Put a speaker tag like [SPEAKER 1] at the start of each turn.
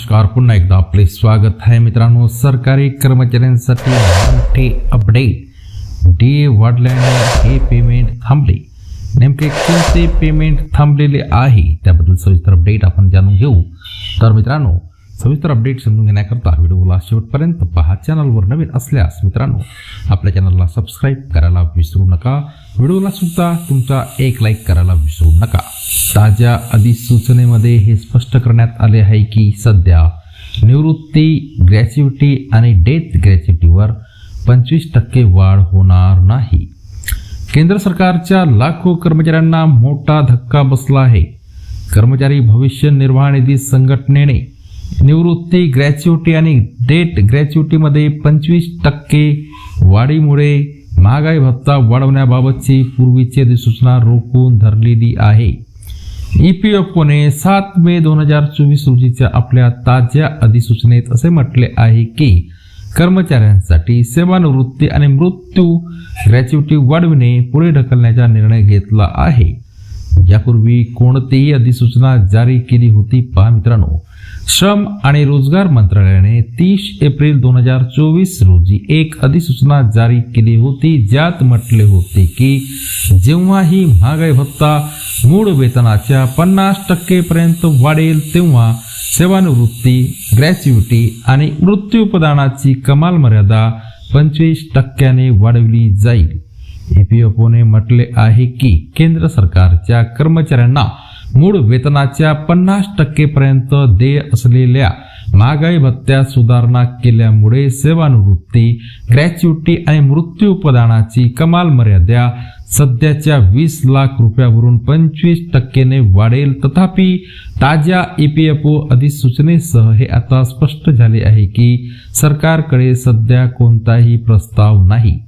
[SPEAKER 1] नमस्कार पुन्हा एकदा आपले स्वागत आहे मित्रांनो. सरकारी कर्मचाऱ्यांसाठी मोठे अपडेट डे वाढल्याने हे पेमेंट थांबले. नेमके कोणते पेमेंट थांबलेले आहे? त्याबद्दल सविस्तर अपडेट आपण जाणून घेऊ. तर मित्रांनो सविस्तर अपडेट समजून घेण्याकरता व्हिडिओला शेवटपर्यंत पहा. चॅनलवर नवीन असल्यास मित्रांनो आपल्या चॅनलला सबस्क्राईब करायला विसरू नका. व्हिडिओला सुद्धा तुमचा एक लाईक करायला विसरू नका. ताज्या अधिसूचनेमध्ये हे स्पष्ट करण्यात आले आहे की सध्या निवृत्ती ग्रॅच्युटी आणि डेथ ग्रॅच्युटीवर पंचवीस टक्के वाढ होणार नाही. केंद्र सरकारच्या लाखो कर्मचाऱ्यांना मोठा धक्का बसला आहे. कर्मचारी भविष्य निर्वाह निधी संघटनेने निवृत्ती ग्रॅच्युटी आणि डेट ग्रॅच्युटीमध्ये पंचवीस टक्के वाढीमुळे महागाई भत्ता वाढवण्याबाबतची पूर्वीची अधिसूचना रोखून धरलेली आहे. ई पी एफ ओने सात मे दोन हजार चोवीस रोजीच्या आपल्या ताज्या अधिसूचनेत असे म्हटले आहे की कर्मचाऱ्यांसाठी सेवानिवृत्ती आणि मृत्यू ग्रॅच्युटी वाढविणे पुढे ढकलण्याचा निर्णय घेतला आहे. यापूर्वी कोणतीही अधिसूचना जारी केली होती पहा मित्रांनो. श्रम आणि रोजगार मंत्रालयाने तीस एप्रिल दोन हजार चोवीस रोजी एक अधिसूचना जारी केली होती ज्यात म्हटले होते की जेव्हा ही महागाई भत्ता मूळ वेतनाच्या पन्नास टक्केपर्यंत वाढेल तेव्हा सेवानिवृत्ती ग्रॅच्युटी आणि मृत्यूपदानाची कमाल मर्यादा पंचवीस टक्क्याने वाढवली जाईल. ईपीएफओने म्हटले आहे की केंद्र सरकारच्या कर्मचाऱ्यांना मूळ वेतनाच्या पन्नास टक्केपर्यंत देय असलेल्या महागाई भत्त्यात सुधारणा केल्यामुळे सेवानिवृत्ती ग्रॅच्युटी आणि मृत्यू प्रदानाची कमाल मर्यादा सध्याच्या वीस लाख रुपयावरून पंचवीस टक्केने वाढेल. तथापि ताज्या ई पी एफ ओ अधिसूचनेसह हे आता स्पष्ट झाले आहे की सरकारकडे सध्या कोणताही प्रस्ताव नाही.